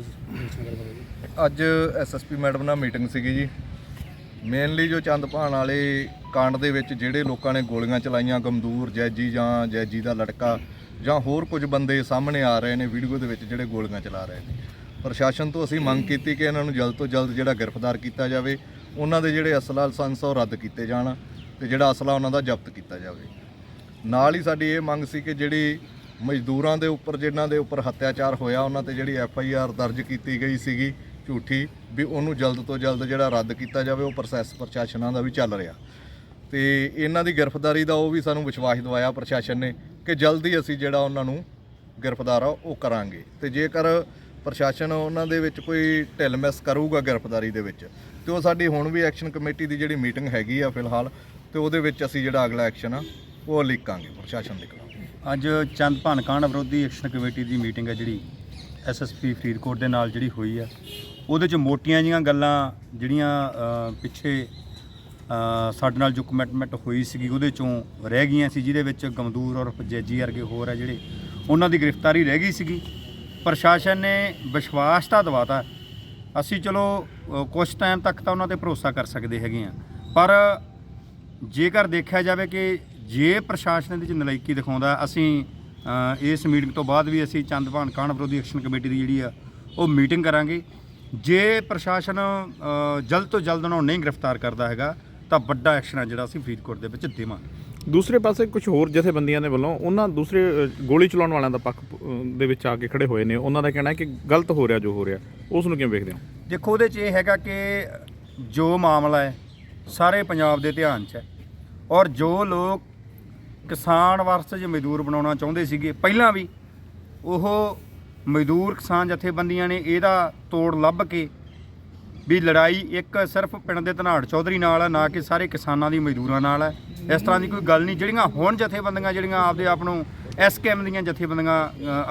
Meeting ਚੱਲ relation ਕਰ ਜੀ? ਅੱਜ ਐਸਐਸਪੀ ਮੈਡਮ ਨਾਲ ਮੀਟਿੰਗ ਸੀਗੀ ਜੀ। ਮੇਨਲੀ ਜੋ ਚੰਦਪਾਣ ਵਾਲੇ ਕਾਂਡ ਦੇ ਵਿੱਚ ਜਿਹੜੇ ਲੋਕਾਂ ਨੇ ਗੋਲੀਆਂ ਚਲਾਈਆਂ ਗਮਦੂਰ ਜੈਜੀ ਜਾਂ ਜੈਜੀ ਦਾ ਲੜਕਾ ਜਾਂ ਹੋਰ ਕੁਝ ਬੰਦੇ ਸਾਹਮਣੇ ਆ ਰਹੇ ਨੇ ਵੀਡੀਓ ਦੇ ਵਿੱਚ ਜਿਹੜੇ ਗੋਲੀਆਂ ਚਲਾ ਰਹੇ ਨੇ। ਪ੍ਰਸ਼ਾਸਨ ਤੋਂ ਅਸੀਂ ਮੰਗ ਕੀਤੀ ਕਿ ਇਹਨਾਂ ਨੂੰ ਜਲਦ ਤੋਂ ਜਲਦ ਜਿਹੜਾ ਗ੍ਰਿਫਤਾਰ ਕੀਤਾ ਜਾਵੇ, ਉਹਨਾਂ ਦੇ ਜਿਹੜੇ ਅਸਲਾ ਲਾਇਸੈਂਸ ਆ ਉਹ ਰੱਦ ਕੀਤੇ ਜਾਣ ਤੇ ਜਿਹੜਾ ਅਸਲਾ ਉਹਨਾਂ ਦਾ ਜ਼ਬਤ ਕੀਤਾ ਜਾਵੇ। ਨਾਲ ਹੀ ਸਾਡੀ ਇਹ ਮੰਗ ਸੀ ਕਿ ਜਿਹੜੀ ਮਜ਼ਦੂਰਾਂ ਦੇ ਉੱਪਰ, ਜਿਨ੍ਹਾਂ ਦੇ ਉੱਪਰ ਹੱਤਿਆਚਾਰ ਹੋਇਆ, ਉਹਨਾਂ ਤੇ ਜਿਹੜੀ ਐਫ ਆਈ ਆਰ ਦਰਜ ਕੀਤੀ ਗਈ ਸੀਗੀ ਝੂਠੀ, ਵੀ ਉਹਨੂੰ ਜਲਦ ਤੋਂ ਜਲਦ ਜਿਹੜਾ ਰੱਦ ਕੀਤਾ ਜਾਵੇ, ਉਹ ਪ੍ਰੋਸੈਸ ਪ੍ਰਸ਼ਾਸਨਾਂ ਦਾ ਵੀ ਚੱਲ ਰਿਹਾ। ਤੇ ਇਹਨਾਂ ਦੀ ਗ੍ਰਿਫਤਾਰੀ ਦਾ ਉਹ ਵੀ ਸਾਨੂੰ ਵਿਸ਼ਵਾਸ ਦਿਵਾਇਆ ਪ੍ਰਸ਼ਾਸਨ ਨੇ ਕਿ ਜਲਦੀ ਅਸੀਂ ਜਿਹੜਾ ਉਹਨਾਂ ਨੂੰ ਗ੍ਰਿਫਤਾਰ ਆ, ਉਹ ਕਰਾਂਗੇ। ਤੇ ਜੇਕਰ ਪ੍ਰਸ਼ਾਸਨ ਉਹਨਾਂ ਦੇ ਵਿੱਚ ਕੋਈ ਢਿੱਲ ਮਿਸ ਕਰੂਗਾ ਗ੍ਰਿਫਤਾਰੀ ਦੇ ਵਿੱਚ, ਤੇ ਉਹ ਸਾਡੀ ਹੁਣ ਵੀ ਐਕਸ਼ਨ ਕਮੇਟੀ ਦੀ ਜਿਹੜੀ ਮੀਟਿੰਗ ਹੈਗੀ ਆ ਫਿਲਹਾਲ, ਤੇ ਉਹਦੇ ਵਿੱਚ ਅਸੀਂ ਜਿਹੜਾ ਅਗਲਾ ਐਕਸ਼ਨ ਆ, ਉਹ ਲਿਖਾਂਗੇ, ਪ੍ਰਸ਼ਾਸਨ ਦੇ ਖਿਲਾਫ ਅੱਜ ਚੰਦ ਭਾਨ ਕਾਂਡ ਵਿਰੋਧੀ ਐਕਸ਼ਨ ਕਮੇਟੀ ਦੀ ਮੀਟਿੰਗ ਹੈ ਜਿਹੜੀ ਐਸਐਸਪੀ ਫਰੀਦਕੋਟ ਦੇ ਨਾਲ ਜਿਹੜੀ ਹੋਈ ਆ ਉਹਦੇ ਚ ਮੋਟੀਆਂ ਜੀਆਂ ਗੱਲਾਂ ਜਿਹੜੀਆਂ ਪਿੱਛੇ ਸਾਡੇ ਨਾਲ ਜੋ ਕਮਿਟਮੈਂਟ ਹੋਈ ਸੀਗੀ ਉਹਦੇ ਚੋਂ ਰਹਿ ਗਈਆਂ ਸੀ ਜਿਹਦੇ ਵਿੱਚ ਗਮਦੂਰ ਔਰ ਜੈਜੀ ਵਰਗੇ ਹੋਰ ਆ ਜਿਹੜੇ ਉਹਨਾਂ ਦੀ ਗ੍ਰਿਫਤਾਰੀ ਰਹਿ ਗਈ ਸੀਗੀ। ਪ੍ਰਸ਼ਾਸਨ ਨੇ ਵਿਸ਼ਵਾਸ ਤਾਂ ਦਵਾਤਾ। ਅਸੀਂ ਚਲੋ ਅ, ਕੁਛ ਟਾਈਮ ਤੱਕ ਤਾਂ ਉਹਨਾਂ ਤੇ ਭਰੋਸਾ ਕਰ ਸਕਦੇ ਹੈਗੇ ਆ ਪਰ ਜੇਕਰ ਦੇਖਿਆ ਜਾਵੇ ਕਿ ਜੇ ਪ੍ਰਸ਼ਾਸਨ ਇਹਦੇ ਵਿੱਚ ਨਲਾਇਕੀ ਦਿਖਾਉਂਦਾ ਅਸੀਂ ਇਸ ਮੀਟਿੰਗ ਤੋਂ ਬਾਅਦ ਵੀ ਅਸੀਂ ਚੰਦਪਾਨ ਕਾਂਡ ਵਿਰੋਧੀ ਐਕਸ਼ਨ ਕਮੇਟੀ ਦੀ ਜਿਹੜੀ ਆ ਉਹ ਮੀਟਿੰਗ ਕਰਾਂਗੇ। ਜੇ ਪ੍ਰਸ਼ਾਸਨ ਜਲਦ ਤੋਂ ਜਲਦ ਉਹਨਾਂ ਨੂੰ ਨਹੀਂ ਗ੍ਰਿਫਤਾਰ ਕਰਦਾ ਹੈਗਾ ਤਾਂ ਵੱਡਾ ਐਕਸ਼ਨ ਆ ਜਿਹੜਾ ਅਸੀਂ ਫਰੀਦਕੋਟ ਦੇ ਵਿੱਚ ਦੇਵਾਂਗੇ। ਦੂਸਰੇ ਪਾਸੇ ਕੁਝ ਹੋਰ ਜਥੇਬੰਦੀਆਂ ਦੇ ਵੱਲੋਂ ਉਹਨਾਂ ਦੂਸਰੇ ਗੋਲੀ ਚਲਾਉਣ ਵਾਲਿਆਂ ਦਾ ਪੱਖ ਦੇ ਵਿੱਚ ਆ ਕੇ ਖੜੇ ਹੋਏ ਨੇ। ਉਹਨਾਂ ਦਾ ਕਹਿਣਾ ਹੈ ਕਿ ਗਲਤ ਹੋ ਰਿਹਾ ਜੋ ਹੋ ਰਿਹਾ। ਉਸ ਨੂੰ ਕਿਵੇਂ ਵੇਖਦੇ ਹੋ? ਦੇਖੋ ਉਹਦੇ 'ਚ ਇਹ ਹੈਗਾ ਕਿ ਜੋ ਮਾਮਲਾ ਹੈ ਸਾਰੇ ਪੰਜਾਬ ਦੇ ਧਿਆਨ 'ਚ ਹੈ। ਔਰ ਜੋ ਲੋਕ ਕਿਸਾਨ ਵਰਸਜ ਮਜ਼ਦੂਰ ਬਣਾਉਣਾ ਚਾਹੁੰਦੇ ਸੀਗੇ। ਪਹਿਲਾਂ ਵੀ ਉਹ ਮਜ਼ਦੂਰ ਕਿਸਾਨ ਜਥੇਬੰਦੀਆਂ ਨੇ ਇਹਦਾ ਤੋੜ ਲੱਭ ਕੇ ਵੀ ਲੜਾਈ ਇੱਕ ਸਿਰਫ ਪਿੰਡ ਦੇ ਧਨਾੜ ਚੌਧਰੀ ਨਾਲ ਹੈ ਨਾ ਕਿ ਸਾਰੇ ਕਿਸਾਨਾਂ ਦੀ ਮਜ਼ਦੂਰਾਂ ਨਾਲ ਹੈ ਇਸ ਤਰ੍ਹਾਂ ਦੀ ਕੋਈ ਗੱਲ ਨਹੀਂ। ਜਿਹੜੀਆਂ ਹੁਣ ਜਥੇਬੰਦੀਆਂ, ਜਿਹੜੀਆਂ ਆਪਦੇ ਆਪ ਨੂੰ ਐਸਕੇਐਮ ਦੀਆਂ ਜਥੇਬੰਦੀਆਂ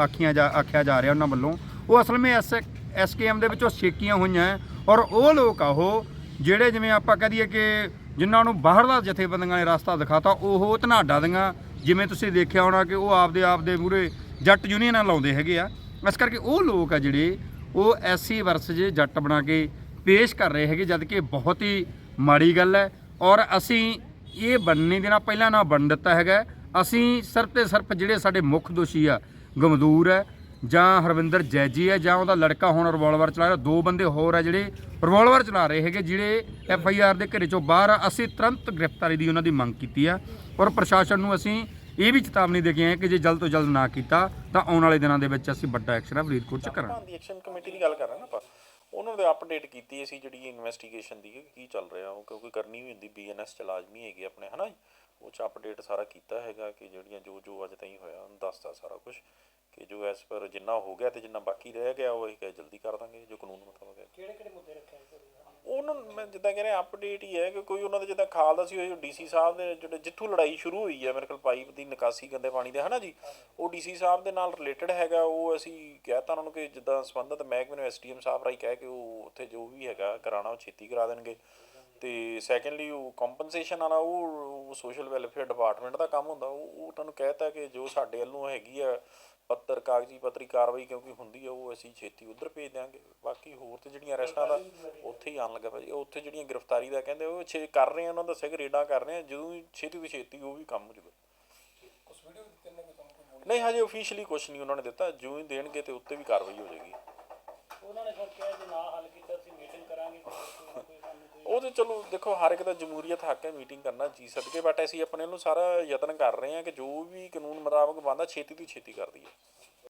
ਆਖੀਆਂ ਜਾ, ਆਖਿਆ ਜਾ ਰਿਹਾ ਉਹਨਾਂ ਵੱਲੋਂ, ਉਹ ਅਸਲ ਵਿੱਚ ਐਸ ਐਸਕੇਐਮ ਦੇ ਵਿੱਚੋਂ ਛੇਕੀਆਂ ਹੋਈਆਂ ਹੈ ਔਰ ਉਹ ਲੋਕ ਆ ਉਹ, ਜਿਹੜੇ ਜਿਵੇਂ ਆਪਾਂ ਕਹਿ ਦਈਏ ਕਿ ਜਿਨ੍ਹਾਂ ਨੂੰ ਬਾਹਰਲਾ ਜਥੇਬੰਦੀਆਂ ਨੇ ਰਸਤਾ ਦਿਖਾਤਾ, ਉਹ ਧਨਾਡਾ ਦੀਆਂ। ਜਿਵੇਂ ਤੁਸੀਂ ਦੇਖਿਆ ਹੋਣਾ ਕਿ ਉਹ ਆਪਦੇ ਆਪ ਦੇ ਮੂਰੇ ਜੱਟ ਯੂਨੀਅਨਾਂ ਲਾਉਂਦੇ ਹੈਗੇ ਆ। ਇਸ ਕਰਕੇ ਉਹ ਲੋਕ ਆ ਜਿਹੜੇ, ਉਹ ਐਸੀ ਵਰਸ ਜੇ ਜੱਟ ਬਣਾ ਕੇ ਪੇਸ਼ ਕਰ ਰਹੇ ਹੈਗੇ, ਜਦ ਕਿ ਬਹੁਤ ਹੀ ਮਾੜੀ ਗੱਲ ਹੈ। ਔਰ ਅਸੀਂ ਇਹ ਬਣਨੀ ਦੇਣਾ ਪਹਿਲਾਂ ਨਾ ਬਣ ਦਿੱਤਾ ਹੈਗਾ। ਅਸੀਂ ਸਿਰਫ ਤੇ ਸਿਰਫ ਜਿਹੜੇ ਸਾਡੇ ਮੁੱਖ ਦੋਸ਼ੀ ਆ ਗਮਦੂਰ ਹੈ ਜਾਂ ਹਰਵਿੰਦਰ ਜੈਜੀ ਹੈ ਜਾਂ ਉਹਦਾ ਲੜਕਾ ਹੁਣ ਰਿਵਾਲਵਰ ਚਲਾ ਰਿਹਾ ਦੋ ਬੰਦੇ ਹੋਰ ਆ ਜਿਹੜੇ ਰਿਵਾਲਵਰ ਚਲਾ ਰਹੇ ਹੈਗੇ ਜਿਹੜੇ ਐਫ ਆਈ ਆਰ ਦੇ ਘਰੇ ਚੋਂ ਬਾਹਰ ਆ। ਅਸੀਂ ਤੁਰੰਤ ਗ੍ਰਿਫਤਾਰੀ ਦੀ ਉਹਨਾਂ ਦੀ ਮੰਗ ਕੀਤੀ ਆ ਔਰ ਪ੍ਰਸ਼ਾਸਨ ਨੂੰ ਅਸੀਂ ਇਹ ਵੀ ਚੇਤਾਵਨੀ ਦੇ ਕੇ ਆਏ ਕਿ ਜੇ ਜਲਦ ਤੋਂ ਜਲਦ ਨਾ ਕੀਤਾ ਤਾਂ ਆਉਣ ਵਾਲੇ ਦਿਨਾਂ ਦੇ ਵਿੱਚ ਅਸੀਂ ਵੱਡਾ ਐਕਸ਼ਨ ਆ ਫਰੀਦਕੋਟ ਚ ਕਰਾਂਗੇ। ਐਕਸ਼ਨ ਕਮੇਟੀ ਦੀ ਗੱਲ ਕਰ ਰਹੇ ਨਾ ਆਪਾਂ। ਉਹਨਾਂ ਦੇ ਅਪਡੇਟ ਕੀਤੀ ਅਸੀਂ ਜਿਹੜੀ ਇਨਵੈਸਟੀਗੇਸ਼ਨ ਦੀ ਕਿ ਕੀ ਚੱਲ ਰਿਹਾ ਉਹ ਕਿਉਂਕਿ ਕਰਨੀ ਵੀ ਹੁੰਦੀ ਬੀਐਨਐਸ ਚ ਲਾਜ਼ਮੀ ਹੈਗੀ ਆਪਣੇ ਹਨਾ ਜੀ? ਉਹ ਚ ਅਪਡੇਟ ਸਾਰਾ ਕੀਤਾ ਹੈਗਾ ਕਿ ਜਿਹੜੀਆਂ ਜੋ ਜੋ ਅੱਜ ਤਾਈਂ ਹੋਇਆ ਉਹਨੂੰ ਦੱਸਦਾ ਸਾਰਾ ਕੁਝ ਕਿ ਜੋ ਐਸ ਪਰ ਜਿੰਨਾ ਹੋ ਗਿਆ ਤੇ ਜਿੰਨਾ ਬਾਕੀ ਰਹਿ ਗਿਆ ਉਹ ਅਸੀਂ ਕਿਹਾ ਜਲਦੀ ਕਰ ਦਾਂਗੇ ਜੋ ਕਾਨੂੰਨ ਮੁਤਾਬਕ ਹੈ। ਕਿਹੜੇ ਕਿਹੜੇ ਮੁੱਦੇ ਰੱਖੇ ਉਹਨਾਂ ਨੂੰ ਮੈਂ ਜਿੱਦਾਂ ਕਹਿ ਰਿਹਾ ਅਪਡੇਟ ਹੀ ਹੈ ਕਿ ਕੋਈ ਉਹਨਾਂ ਦੇ ਜਿੱਦਾਂ ਖਾਲਦਾ ਸੀ ਉਹ ਡੀਸੀ ਸਾਹਿਬ ਦੇ ਜਿਹੜੇ ਜਿੱਥੋਂ ਲੜਾਈ ਸ਼ੁਰੂ ਹੋਈ ਹੈ ਮੇਰੇ ਕੋਲ ਪਾਈਪ ਦੀ ਨਿਕਾਸੀ ਗੰਦੇ ਪਾਣੀ ਦੇ ਹਨਾ ਜੀ? ਉਹ ਡੀਸੀ ਸਾਹਿਬ ਦੇ ਨਾਲ ਰਿਲੇਟਡ ਹੈਗਾ ਉਹ ਅਸੀਂ ਕਹਿਤਾ ਉਹਨਾਂ ਨੂੰ ਕਿ ਜਿੱਦਾਂ ਸੰਬੰਧਿਤ ਮਹਿਕਮੇ ਨੂੰ ਐਸਡੀਐਮ ਸਾਹਿਬ ਰਾਈ ਕਹਿ ਕੇ ਉਹ ਉੱਥੇ ਜੋ ਵੀ ਹੈਗਾ ਕਰਾਣਾ ਉਹ ਛੇਤੀ ਕਰਾ ਦੇਣਗੇ। ਤੇ ਸੈਕੰਡਲੀ ਉਹ ਕੰਪਨਸੇਸ਼ਨ ਵਾਲਾ ਉਹ ਸੋਸ਼ਲ ਵੈਲਫੇਅਰ ਡਿਪਾਰਟਮੈਂਟ ਦਾ ਕੰਮ ਹੁੰਦਾ ਉਹ ਉਹ ਤੁਹਾਨੂੰ ਕਹਿਤਾ ਕਿ ਜੋ ਸਾਡੇ ਵੱਲੋਂ ਹੈਗੀ ਆ ਪੱਤਰ ਕਾਗਜ਼ੀ ਪੱਤਰੀ ਕਾਰਵਾਈ ਕਿਉਂਕਿ ਹੁੰਦੀ ਆ ਉਹ ਅਸੀਂ ਛੇਤੀ ਉਧਰ ਭੇਜ ਦਿਆਂਗੇ। ਬਾਕੀ ਹੋਰ ਤੇ ਜਿਹੜੀਆਂ ਅਰੈਸਟਾਂ ਦਾ ਉੱਥੇ ਹੀ ਆਣ ਲੱਗਾ ਭਾਜੀ। ਉੱਥੇ ਜਿਹੜੀਆਂ ਗ੍ਰਿਫਤਾਰੀ ਦਾ ਕਹਿੰਦੇ ਉਹ ਛੇ ਕਰ ਰਹੇ ਆ ਉਹਨਾਂ ਦਾ ਕਿ ਰੇਡਾਂ ਕਰ ਰਹੇ ਆ ਜਦੋਂ ਛੇਤੀ ਤੋਂ ਛੇਤੀ ਉਹ ਵੀ ਕੰਮ ਹੋ ਜਾਊਗਾ ਨਹੀਂ ਹਜੇ ਅਫੀਸ਼ੀਅਲੀ ਕੁਝ ਨਹੀਂ ਉਹਨਾਂ ਨੇ ਦਿੱਤਾ ਜਿਉਂ ਹੀ ਦੇਣਗੇ ਤੇ ਉੱਤੇ ਵੀ ਕਾਰਵਾਈ ਹੋ ਜਾਏਗੀ। ਉਹਨਾਂ ਨੇ ਫਿਰ ਕਿਹਾ ਜੇ ਨਾ ਹੱਲ ਕੀਤਾ ਅਸੀਂ ਮੀਟਿੰਗ ਕਰਾਂਗੇ ਕੋਈ ਚਲੋ ਦੇਖੋ, ਹਰ ਇੱਕ ਦਾ ਜਮਹੂਰੀਅਤ ਹੱਕ ਹੈ ਮੀਟਿੰਗ ਕਰਨਾ, ਜੀ ਸਦਕੇ ਬਟ ਅਸੀਂ ਆਪਣੇ ਨੂੰ ਸਾਰਾ ਯਤਨ ਕਰ ਰਹੇ ਹਾਂ ਕਿ ਜੋ ਵੀ ਕਾਨੂੰਨ ਮੁਤਾਬਕ ਬੰਦਾ ਛੇਤੀ ਤੋਂ ਛੇਤੀ ਕਰ ਦਈਏ